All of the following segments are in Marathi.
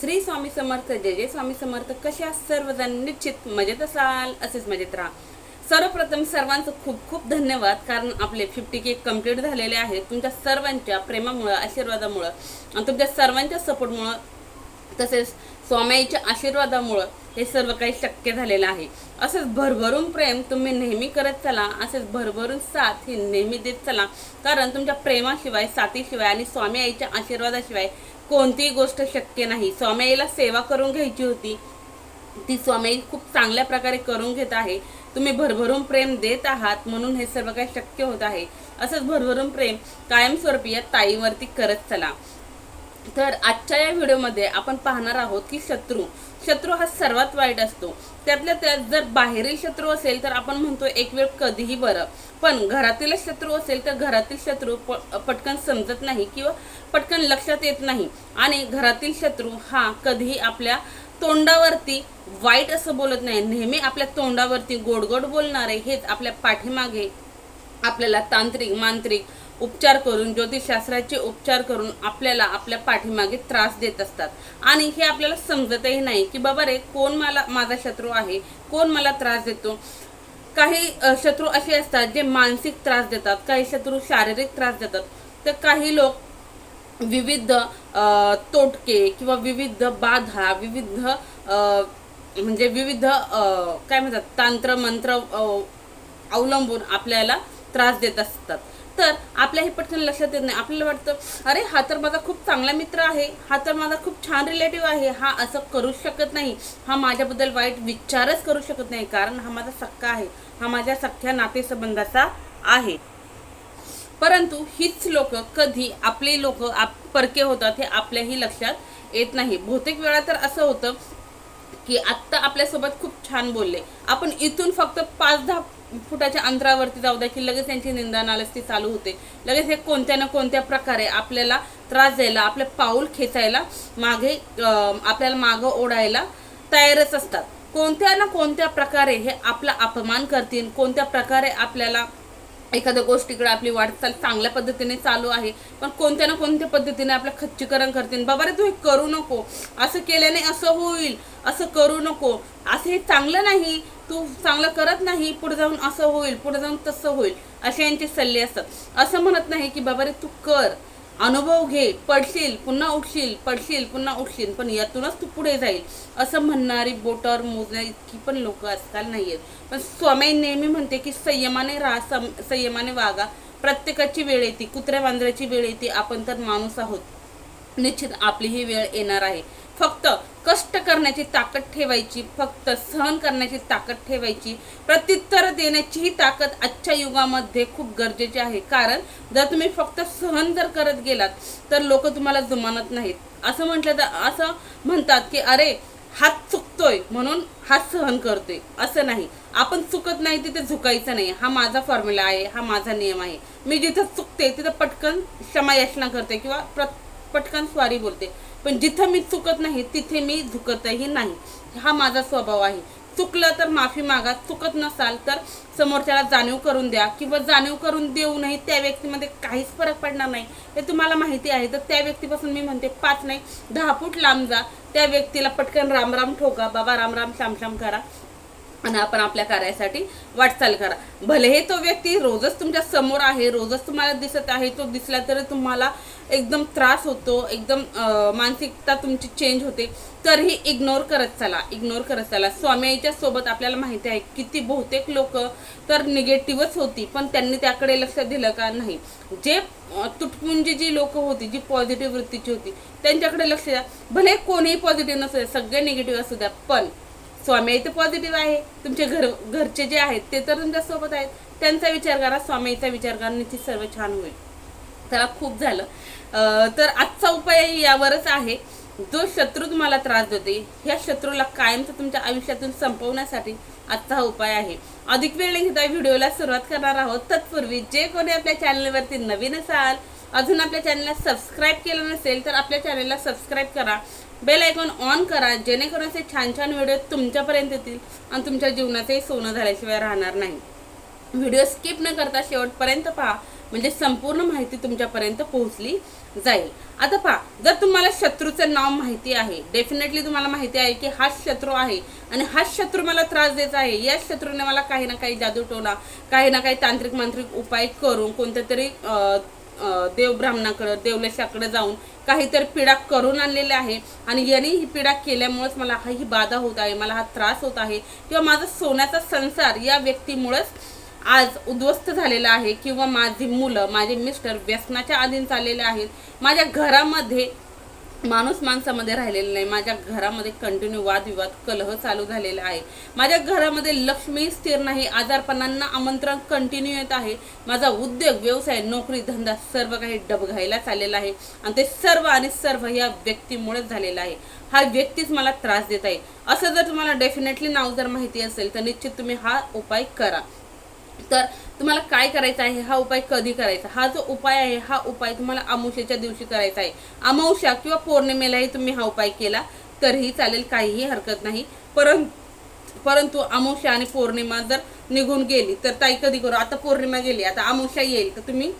श्री स्वामी समर्थ जय जय स्वामी समर्थ. कशा सर्वजण निश्चित मजेत असाल असेच मजेत राहा. सर्वप्रथम सर्वांचं खूप खूप धन्यवाद कारण आपले फिफ्टी के कंप्लीट झालेले आहेत. तुमच्या सर्वांच्या प्रेमामुळं आशीर्वादामुळं आणि तुमच्या सर्वांच्या सपोर्टमुळं तसेच स्वामीच्या आशीर्वादामुळं हे सर्व काही शक्य झालेलं आहे. असंच भरभरून प्रेम तुम्ही नेहमी करत चला असेच भरभरून साथ ही नेहमी देत चला. कारण तुमच्या प्रेमाशिवाय साथीशिवाय आणि स्वामी आईच्या आशीर्वादाशिवाय कोणतीही गोष्ट शक्य नाही. स्वामीला सेवा करून घ्यायची होती. ती स्वामी खूप चांगल्या प्रकारे करून घेत आहे. तुम्ही भरभरून प्रेम देत आहात म्हणून हे सर्व काही शक्य होत आहे. असंच भरभरून प्रेम कायमस्वरूपी या ताईवरती करत चला. तर आजच्या या व्हिडिओमध्ये आपण पाहणार आहोत की शत्रू. शत्रू हा सर्वात वाईट असतो. त्यातल्या त्यात जर बाहेरील शत्रू असेल तर आपण म्हणतो एक वेळ कधीही बरं. पण घरातील शत्रू असेल तर घरातील शत्रू प- पटकन समजत नाही किंवा पटकन लक्षात येत नाही. आणि घरातील शत्रू हा कधीही आपल्या तोंडावरती वाईट असं बोलत नाही. नेहमी आपल्या तोंडावरती गोड गोड बोलणारे हेच आपल्या पाठीमागे आपल्याला तांत्रिक मांत्रिक उपचार करून ज्योतिषशास्त्राचे उपचार करून आपल्याला आपल्या पाठीमागे त्रास देत असतात. आणि हे आपल्याला समजतही नाही की बाबा रे कोण मला माझा शत्रू आहे? कोण मला त्रास देतो? काही शत्रू असे असतात जे मानसिक त्रास देतात काही शत्रू शारीरिक त्रास देतात. तर काही लोक विविध तोटके किंवा विविध बाधा विविध म्हणजे विविध काय म्हणतात तंत्र मंत्र अवलंबून आपल्याला त्रास देत असतात. तर आपल्या हे पटकन लक्षात येत नाही. आपल्याला वाटतं अरे हा तर माझा खूप चांगला मित्र आहे. हा तर माझा खूप छान रिलेटिव्ह आहे. हा असं करूच शकत नाही. हा माझ्याबद्दल वाईट विचारच करू शकत नाही. कारण हा माझा सक्का आहे. हा माझ्या सख्या नातेसंबंधाचा आहे. परंतु हीच लोक कधी आपले लोक आप परके होतात हे आपल्याही लक्षात येत नाही. बहुतेक वेळा तर असं होतं की आत्ता आपल्यासोबत खूप छान बोलले. आपण इथून फक्त पाच दहा फुटाच्या अंतरावरती जाऊ द्या की लगेच त्यांची निंदा ती चालू होते. लगेच हे कोणत्या ना कोणत्या प्रकारे आपल्याला त्रास द्यायला आपलं पाऊल खेचायला मागे आपल्याला मागं ओढायला तयारच असतात. कोणत्या ना कोणत्या प्रकारे हे आपला अपमान करतील कोणत्या प्रकारे आपल्याला एखाद्या गोष्टीकडे आपली वाटचाल चांगल्या पद्धतीने चालू आहे पण कोणत्या ना कोणत्या पद्धतीने आपलं खच्चीकरण करतील बाबा रे तू हे करू नको असं केल्याने असं होईल असं करू नको असं हे चांगलं नाही तू चांगलं करत नाही पुढे जाऊन असं होईल पुढे जाऊन तसं होईल असे यांचे सल्ले असतात. असं म्हणत नाही की बाबा रे तू कर अनुभव घे पडशील पुन्हा उठशील पडशील पुन्हा उठशील पण यातूनच तू पुढे जाईल. असं म्हणणारी बोटावर मोजण्या इतकी पण लोक आजकाल नाही आहेत पण स्वामी नेहमी म्हणते की संयमाने राहा सम संयमाने वागा. प्रत्येकाची वेळ येते कुत्र्या वांद्र्याची वेळ येते आपण तर माणूस आहोत. निश्चित आपली ही वेळ येणार आहे. फक्त कष्ट करण्याची ताकद ठेवायची फक्त सहन करण्याची ताकद ठेवायची प्रत्युत्तर देण्याची ही ताकद आजच्या युगामध्ये खूप गरजेची आहे. कारण जर तुम्ही फक्त सहन जर करत गेलात तर लोक तुम्हाला जुमानत नाहीत. असं म्हटलं तर असं म्हणतात की अरे हात चुकतोय म्हणून हात सहन करतोय. असं नाही. आपण चुकत नाही तिथे झुकायचं नाही. हा माझा फॉर्म्युला आहे हा माझा नियम आहे. मी जिथं चुकते तिथं पटकन क्षमायाचना करते किंवा प्र- पटकन स्वारी बोलते. पण जिथं मी चुकत नाही तिथे मी झुकतही नाही. हा माझा स्वभाव आहे. चुकलं तर माफी मागा चुकत नसाल तर समोरच्याला जाणीव करून द्या किंवा जाणीव करून देऊ नाही त्या व्यक्तीमध्ये काहीच फरक पडणार नाही. हे तुम्हाला माहिती आहे तर त्या व्यक्तीपासून मी म्हणते पाच नाही दहा फूट लांब जा. त्या व्यक्तीला पटकन राम राम ठोका बाबा राम राम श्याम करा. आणि आपण आपल्या कार्यासाठी वाटचाल करा. भलेही तो व्यक्ती रोजच तुमच्यासमोर आहे रोजच तुम्हाला दिसत आहे तो दिसला तरी तुम्हाला एकदम त्रास होतो एकदम मानसिकता तुमची चेंज होते तरीही इग्नोर करत चला इग्नोर करत चला. स्वामीच्या सोबत आपल्याला माहिती आहे किती बहुतेक लोक तर निगेटिव्हच होती पण त्यांनी त्याकडे लक्ष दिलं का नाही? जे तुटपुंजी जी लोक होती जी पॉझिटिव्ह वृत्तीची होती त्यांच्याकडे लक्ष द्या. भले कोणीही पॉझिटिव्ह नसू द्या सगळे निगेटिव्ह असू द्या पण स्वामी तर पॉझिटिव्ह आहे. तुमचे घर घरचे जे आहेत ते तर तुमच्यासोबत आहेत. त्यांचा विचार करा स्वामीचा विचार करा निश्चित सर्व छान होईल. त्याला खूप झालं. अं, तर आजचा उपाय यावरच आहे. जो शत्रू तुम्हाला त्रास देते ह्या शत्रूला कायमचं तुमच्या आयुष्यातून संपवण्यासाठी आजचा हा उपाय आहे. अधिक वेळ घेता व्हिडिओला सुरुवात करणार आहोत. तत्पूर्वी जे कोणी आपल्या चॅनलवरती नवीन असाल अजून आपल्या चॅनलला सबस्क्राईब केलं नसेल तर आपल्या चॅनलला सबस्क्राईब करा. बेल आयकॉन ऑन करा जेणेकरून असे छान छान व्हिडिओ तुमच्यापर्यंत येतील आणि तुमच्या जीवनातही सोनं झाल्याशिवाय राहणार नाही. व्हिडिओ स्किप न करता शेवटपर्यंत पहा म्हणजे संपूर्ण माहिती तुमच्यापर्यंत पोहोचली जाईल. आता पहा जर तुम्हाला शत्रूचं नाव माहिती आहे डेफिनेटली तुम्हाला माहिती आहे की हाच शत्रू आहे आणि हाच शत्रू मला त्रास द्यायचा आहे या शत्रूने मला काही ना काही जादू टोना काही ना काही तांत्रिक मांत्रिक उपाय करून कोणत्या तरी देवब्राह्मणाकडं देवलेशाकडे जाऊन काहीतरी पीडा करून आणलेले आहे. आणि यांनी ही पीडा केल्यामुळेच मला हा ही बाधा होत आहे मला हा त्रास होत आहे. किंवा माझा सोन्याचा संसार या व्यक्तीमुळेच आज उद्ध्वस्त झालेला आहे. किंवा माझी मुलं माझे मिस्टर व्यसनाच्या अधीन चाललेले आहेत. माझ्या घरामध्ये माणूस माणसामध्ये राहिलेलं नाही. माझ्या घरामध्ये कंटिन्यू वादविवाद कलह चालू झालेला आहे. माझ्या घरामध्ये लक्ष्मी स्थिर नाही. आजारपणांना आमंत्रण कंटिन्यू येत आहे. माझा उद्योग व्यवसाय नोकरी धंदा सर्व काही डबघायला चाललेला आहे. आणि ते सर्व आणि सर्व या व्यक्तीमुळेच झालेलं आहे. हा व्यक्तीच मला त्रास देत आहे. असं जर तुम्हाला डेफिनेटली नाव जर माहिती असेल तर निश्चित तुम्ही हा उपाय करा. तर तुम्हाला काय करायचं आहे? हा उपाय कधी करायचा? हा जो उपाय आहे हा उपाय तुम्हाला अमावस्येच्या दिवशी करायचा आहे. अमावस्या किंवा पौर्णिमेलाही तुम्ही हा उपाय केला तरीही चालेल काहीही हरकत नाही. परंतु परंतु अमावस्या आणि पौर्णिमा जर निघून गेली तर ताई कधी करू? आता पौर्णिमा गेली आता अमावस्या येईल तर तुम्ही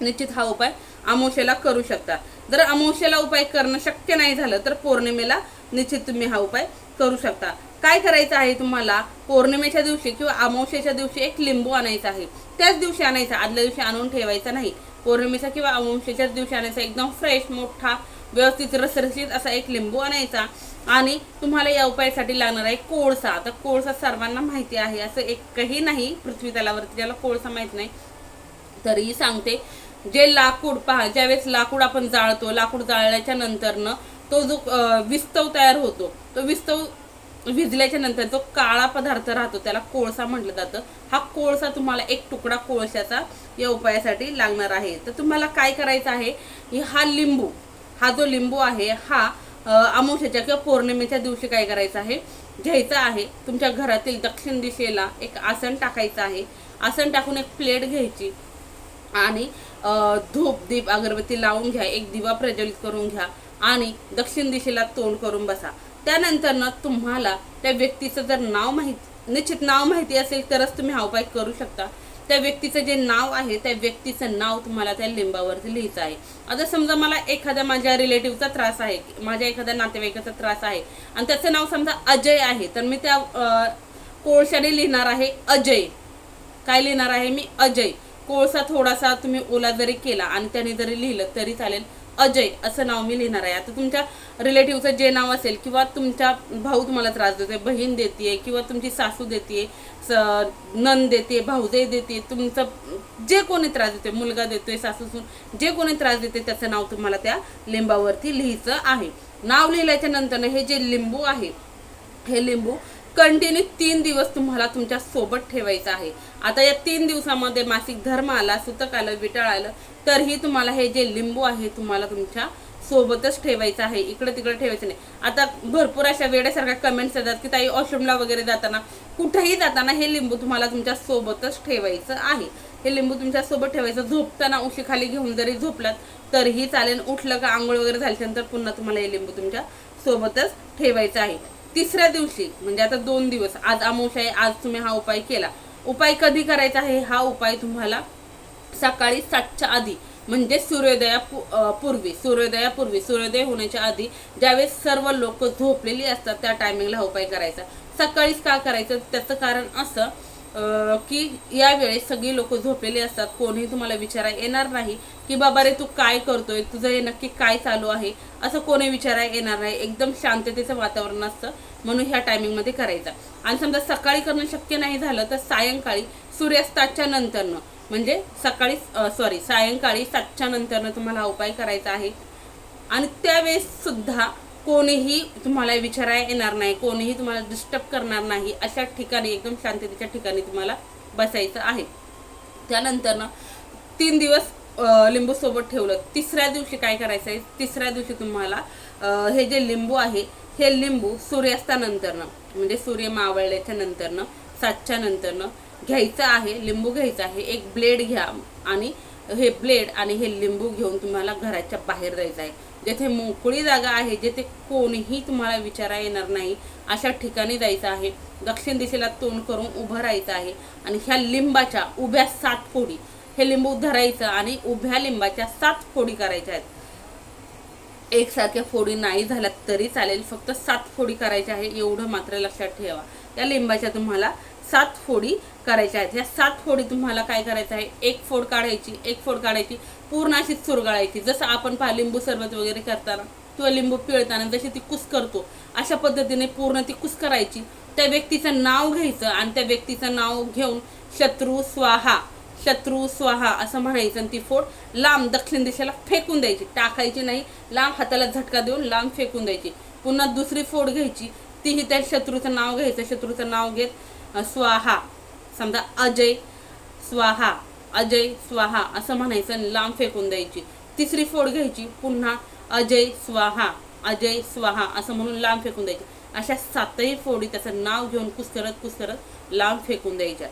निश्चित हा उपाय अमावस्याला करू शकता. जर अमावस्याला उपाय करणं शक्य नाही झालं तर पौर्णिमेला निश्चित तुम्ही हा उपाय करू शकता. काय करायचं आहे तुम्हाला? पौर्णिमेच्या दिवशी किंवा अमावस्येच्या दिवशी एक लिंबू आणायचा आहे. त्याच दिवशी आणायचा आदल्या दिवशी आणून ठेवायचा नाही. पौर्णिमेचा किंवा अमावस्येच्याच दिवशी आणायचा एकदम फ्रेश मोठा व्यवस्थित रसरशीत असा एक लिंबू आणायचा. आणि तुम्हाला या उपायासाठी लागणार आहे कोळसा. आता कोळसा सर्वांना माहिती आहे असं एकही नाही पृथ्वी तलावरती ज्याला कोळसा माहीत नाही. तरीही सांगते जे लाकूड पहा ज्यावेळेस लाकूड आपण जाळतो लाकूड जाळल्याच्या नंतरनं तो जो विस्तव तयार होतो तो विस्तव विजल्याच्या नंतर जो काळा पदार्थ राहतो त्याला कोळसा म्हटलं जातं. हा कोळसा तुम्हाला एक तुकडा कोळशाचा या उपायासाठी लागणार आहे. तर तुम्हाला काय करायचं आहे? की हा लिंबू हा जो लिंबू आहे हा अमावश्याच्या किंवा पौर्णिमेच्या दिवशी काय करायचं आहे? घ्यायचा आहे. तुमच्या घरातील दक्षिण दिशेला एक आसन टाकायचं आहे. आसन टाकून एक प्लेट घ्यायची आणि धूप दीप अगरबत्ती लावून घ्या. एक दिवा प्रज्वलित करून घ्या आणि दक्षिण दिशेला तोंड करून बसा. त्यानंतर ना तुम्हाला त्या व्यक्तीचं जर नाव माहिती निश्चित नाव माहिती असेल तरच तुम्ही हा उपाय करू शकता. त्या व्यक्तीचं जे नाव आहे त्या व्यक्तीचं नाव तुम्हाला त्या लिंबावरती लिहायचं आहे. आता समजा मला एखाद्या माझ्या रिलेटिव्हचा त्रास आहे माझ्या एखाद्या नातेवाईकाचा त्रास आहे आणि त्याचं नाव समजा अजय आहे तर मी त्या कोळशाने लिहिणार आहे अजय. काय लिहिणार आहे? मी अजय. कोळसा थोडासा तुम्ही ओला जरी केला आणि त्याने जरी लिहिलं तरी चालेल अजय असं नाव मी लिहिणार आहे. आता तुमच्या रिलेटिव्हचं जे नाव असेल किंवा तुमच्या भाऊ तुम्हाला त्रास देतोय बहीण देते किंवा तुमची सासू देते नन देते भाऊजाई देते तुमचं जे कोणी त्रास देतोय मुलगा देतोय सासूसून जे कोणी त्रास देते त्याचं नाव तुम्हाला त्या लिंबावरती लिहायचं आहे. नाव लिहिल्याच्या नंतर हे जे लिंबू आहे हे लिंबू कंटिन्यू तीन दिवस तुम्हाला तुमच्यासोबत ठेवायचं आहे. आता या तीन दिवसामध्ये मासिक धर्म आला सुतक आलं विटाळ आलं तरीही तुम्हाला हे जे लिंबू आहे तुम्हाला तुमच्या सोबतच ठेवायचं आहे. इकडे तिकडे ठेवायचं नाही. आता भरपूर अशा वेड्यासारख्या कमेंट्स येतात की ताई वॉशरूमला वगैरे जाताना कुठेही जाताना हे लिंबू तुम्हाला तुमच्या सोबतच ठेवायचं आहे. हे लिंबू तुमच्यासोबत ठेवायचं. झोपताना उशीखाली घेऊन जरी झोपलात तरीही चालेल. उठलं का आंघोळ वगैरे झाल्यानंतर पुन्हा तुम्हाला हे लिंबू तुमच्या सोबतच ठेवायचं आहे. तिसऱ्या दिवशी म्हणजे आता दोन दिवस आज अमावश्या आहे आज तुम्ही हा उपाय केला. उपाय कधी करायचा आहे? हा उपाय तुम्हाला सकाळी सातच्या आधी म्हणजे सूर्योदया पूर्वी सूर्योदयापूर्वी सूर्योदय होण्याच्या आधी ज्यावेळेस सर्व लोक झोपलेली असतात त्या टायमिंगला हा उपाय करायचा. सकाळीच का करायचं? त्याचं कारण असं की यावेळेस सगळी लोक झोपलेली असतात कोणीही तुम्हाला विचारा येणार नाही. की बाबा रे तू काय करतोय? तुझं हे नक्की काय चालू आहे? असं कोणी विचारायला येणार नाही. एकदम शांततेचं वातावरण असतं. म्हणून ह्या टायमिंगमध्ये करायचं. आणि समजा सकाळी करणं शक्य नाही झालं तर सायंकाळी सूर्यास्ताच्या नंतरनं म्हणजे सकाळी सॉरी सायंकाळी सातच्या नंतरनं तुम्हाला हा उपाय करायचा आहे. आणि त्यावेळेस सुद्धा कोणीही तुम्हाला विचारायला येणार नाही कोणीही तुम्हाला डिस्टर्ब करणार नाही अशा ठिकाणी एकदम शांततेच्या ठिकाणी तुम्हाला बसायचं आहे. त्यानंतरनं तीन दिवस लिंबू सोबत ठेवलं. तिसऱ्या दिवशी काय करायचं आहे तिसऱ्या दिवशी तुम्हाला हे जे लिंबू आहे हे लिंबू सूर्यास्तानंतरनं म्हणजे सूर्य मावळल्याच्या नंतरनं सातच्या नंतरनं घ्यायचं आहे लिंबू घ्यायचं आहे. एक ब्लेड घ्या आणि हे ब्लेड आणि हे लिंबू घेऊन तुम्हाला घराच्या बाहेर जायचं आहे. जेथे मोकळी जागा आहे जेथे कोणीही तुम्हाला विचारा येणार नाही अशा ठिकाणी जायचं आहे. दक्षिण दिशेला तोंड करून उभं राहायचं आहे. आणि ह्या लिंबाच्या उभ्या सात फोडी हे लिंबू धरायचं आणि उभ्या लिंबाच्या सात फोडी करायच्या आहेत. एकसारख्या फोडी नाही झाल्या तरी चालेल फक्त सात फोडी करायच्या आहे एवढं मात्र लक्षात ठेवा. या लिंबाच्या तुम्हाला सात फोडी करायच्या आहेत. या सात फोडी तुम्हाला काय करायचं आहे? एक फोड काढायची एक फोड काढायची पूर्ण अशी चुरगाळायची. जसं आपण पहा लिंबू सरबत वगैरे करताना किंवा लिंबू पिळताना जशी ती कुस करतो अशा पद्धतीने पूर्ण ती कुस करायची. त्या व्यक्तीचं नाव घ्यायचं आणि त्या व्यक्तीचं नाव घेऊन शत्रू स्वाहा. शत्रू स्वाहा असं म्हणायचं. आणि ती फोड लांब दक्षिण दिशेला फेकून द्यायची. टाकायची नाही. लांब हाताला झटका देऊन लांब फेकून द्यायची. पुन्हा दुसरी फोड घ्यायची. तीही त्या शत्रूचं नाव घ्यायचं. शत्रूचं नाव घेत स्वाहा. समजा अजय स्वाहा. अजय स्वाहा असं म्हणायचं आणि लांब फेकून द्यायची. तिसरी फोड घ्यायची. पुन्हा अजय स्वाहा. अजय स्वाहा असं म्हणून लांब फेकून द्यायची. अशा सातही फोडी त्याचं नाव घेऊन कुस्करत कुस्करत लांब फेकून द्यायच्या.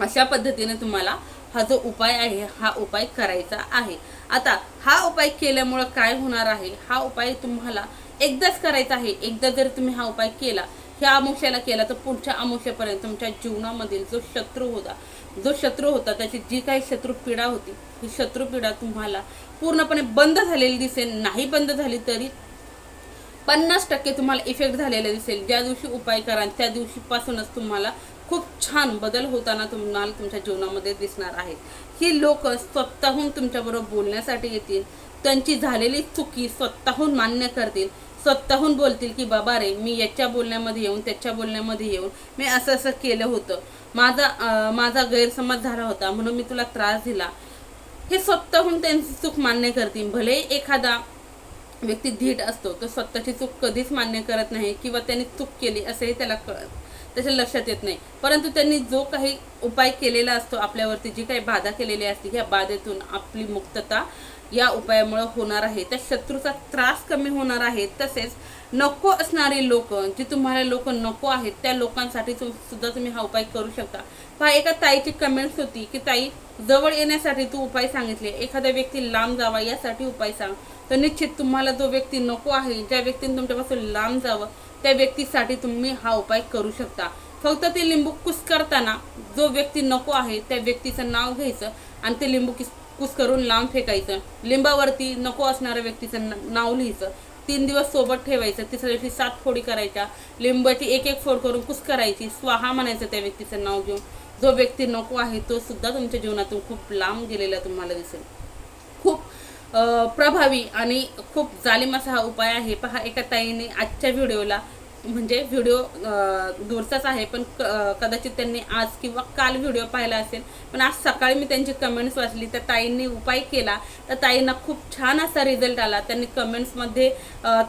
अशा पद्धतीने तुम्हाला हा जो उपाय आहे हा उपाय करायचा आहे. आता हा उपाय केल्यामुळं काय होणार आहे? हा उपाय तुम्हाला एकदाच करायचा आहे. एकदा जर तुम्ही हा उपाय केला ह्या अमुष्याला केला तर पुढच्या अमुष्यापर्यंत तुमच्या जीवनामधील जो शत्रू होता जो शत्रू होता त्याची जी काही शत्रू पीडा होती ही शत्रुपीडा तुम्हाला पूर्णपणे बंद झालेली दिसेल. नाही बंद झाली तरी पन्नास टक्के तुम्हाला इफेक्ट झालेला दिसेल. ज्या दिवशी उपाय करा त्या दिवशीपासूनच तुम्हाला खूप छान बदल होताना तुम्हाला तुमच्या जीवनामध्ये दिसणार आहे. ही लोक स्वतःहून तुमच्याबरोबर बोलण्यासाठी येतील. त्यांची झालेली चुकी स्वतःहून मान्य करतील. स्वतःहून बोलतील की बाबा रे मी याच्या बोलण्यामध्ये येऊन त्याच्या बोलण्यामध्ये येऊन मी असं असं केलं होतं. माझा माझा गैरसमज झाला होता म्हणून मी तुला त्रास दिला. हे स्वतःहून त्यांची चूक मान्य करतील. भले एखादा व्यक्ती धीट असतो तो स्वतःची चूक कधीच मान्य करत नाही किंवा त्यांनी चूक केली असंही त्याला कळत त्याच्या लक्षात येत नाही. परंतु त्यांनी जो काही उपाय केलेला असतो आपल्यावरती जी काही बाधा केलेली असते ह्या बाधेतून आपली मुक्तता या उपायामुळे होणार आहे. त्या शत्रूचा त्रास कमी होणार आहे. तसेच नको असणारे लोक जे तुम्हाला लोक नको आहेत त्या लोकांसाठी सुद्धा तुम्ही हा उपाय करू शकता. पहा एका ताईची कमेंट्स होती की ताई जवळ येण्यासाठी तू उपाय सांगितले. एखाद्या व्यक्ती लांब जावा यासाठी उपाय सांग. तर निश्चित तुम्हाला जो व्यक्ती नको आहे. ज्या व्यक्तीने तुमच्यापासून लांब जावं त्या व्यक्तीसाठी तुम्ही हा उपाय करू शकता. फक्त ते लिंबू कुस करताना जो व्यक्ती नको आहे त्या व्यक्तीचं नाव घ्यायचं आणि ते लिंबू किस कुस करून लांब फेकायचं. लिंबावरती नको असणाऱ्या व्यक्तीचं नाव लिहायचं. तीन दिवस सोबत ठेवायचं. तिसऱ्या दिवशी सात फोडी करायच्या. लिंबाची एक एक फोड करून कुस करायची स्वाहा म्हणायचं त्या व्यक्तीचं नाव घेऊन. जो व्यक्ती नको आहे तो सुद्धा तुमच्या जीवनातून खूप लांब गेलेला तुम्हाला दिसेल. खूप प्रभावी आणि खूप जालिम असा हा उपाय आहे. पहा एका ताईने आजच्या व्हिडिओला म्हणजे व्हिडिओ दूरचाच आहे पण क- कदाचित त्यांनी आज किंवा काल व्हिडिओ पाहिला असेल पण आज सकाळी मी त्यांची कमेंट्स वाचली त्या ताईंनी उपाय केला तर ताईंना खूप छान असा रिझल्ट आला. त्यांनी कमेंट्समध्ये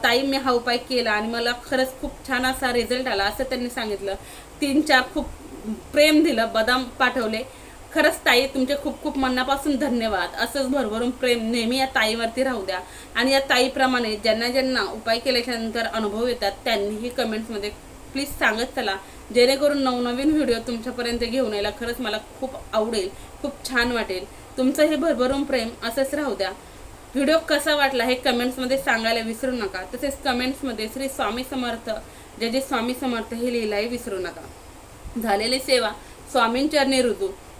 ताई मी हा उपाय केला आणि मला खरंच खूप छान असा रिझल्ट आला असं त्यांनी सांगितलं. तीन चार खूप प्रेम दिलं बदाम पाठवले. खरंच ताई तुमचे खूप खूप मनापासून धन्यवाद. असंच भरभरून प्रेम नेहमी या ताईवरती राहू द्या. आणि या ताईप्रमाणे ज्यांना ज्यांना उपाय केल्याच्यानंतर अनुभव येतात त्यांनीही कमेंट्समध्ये प्लीज सांगत चला. जेणेकरून नवनवीन व्हिडिओ तुमच्यापर्यंत घेऊन यायला खरंच मला खूप आवडेल खूप छान वाटेल. तुमचं हे भरभरून प्रेम असंच राहू द्या. व्हिडिओ कसा वाटला हे कमेंट्समध्ये सांगायला विसरू नका. तसेच कमेंट्समध्ये श्री स्वामी समर्थ जे जे स्वामी समर्थ हे लिहिलाही विसरू नका. झालेली सेवा स्वामींचरणी रुजू.